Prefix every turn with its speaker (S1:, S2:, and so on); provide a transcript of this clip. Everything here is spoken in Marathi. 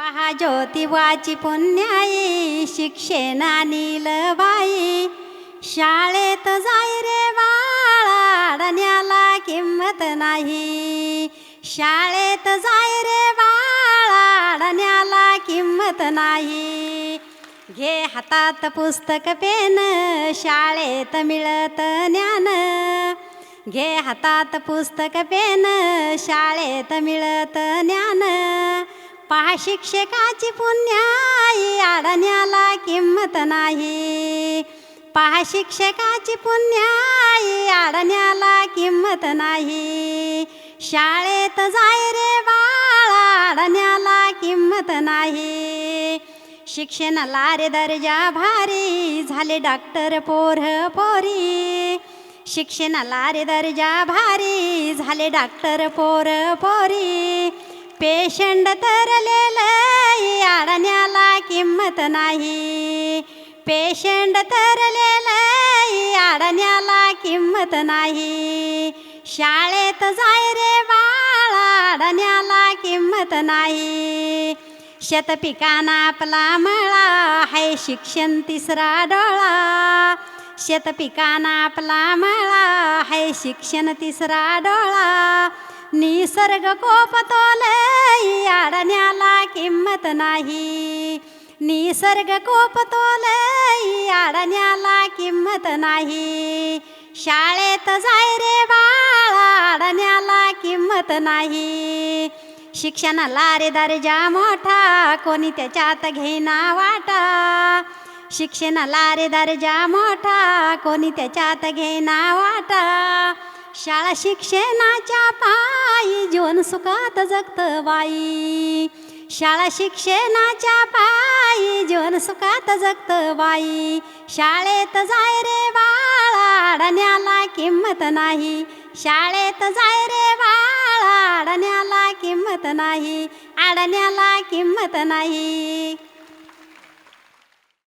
S1: पहा ज्योतिबाची पुण्याई शिक्षेना नीलबाई. शाळेत जाय रे बाळा अडण्याला किंमत नाही. शाळेत जाय रे बाळा अडण्याला किंमत नाही. घे हातात पुस्तक पेन शाळेत मिळत ज्ञान. घे हातात पुस्तक पेन शाळेत मिळत ज्ञान. पहा शिक्षकाची पुण्याई आडण्याला किंमत नाही. पहा शिक्षकाची पुण्याई आडण्याला किंमत नाही. शाळेत जाय रे बाळा आडण्याला किंमत नाही. शिक्षणाला रे दर्जा भारी झाले डॉक्टर पोर पोरी. शिक्षणाला रे दर्जा भारी झाले डॉक्टर पोर पोरी. पेशंट तरलेलं आडण्याला किंमत नाही पेशंट तरलेलं आडण्याला किंमत नाही शाळेत जाय रे बाळा आडण्याला किंमत नाही शेतपिकाना आपला मळा हाय शिक्षण तिसरा डोळा शेतपिकाना आपला मळा हाय शिक्षण तिसरा डोळा निसर्ग कोपतोले आडण्याला किंमत नाही. निसर्ग कोपतोलय आडण्याला किंमत नाही. शाळेत जाय रे बाळा आडण्याला किंमत नाही. शिक्षणाला रे दर्जा मोठा कोणी त्याच्यात घेना वाटा. शिक्षणाला रे दर्जा मोठा कोणी त्याच्यात घेना वाटा. शाळा शिक्षणाच्या पायी जीवन सुखात जगत बाई. शाळा शिक्षणाच्या पायी जीवन सुखात जगत बाई. शाळेत जाय रे बाळा अडण्याला किंमत नाही. शाळेत जाय रे बाळा अडण्याला किंमत नाही. अडण्याला किंमत नाही.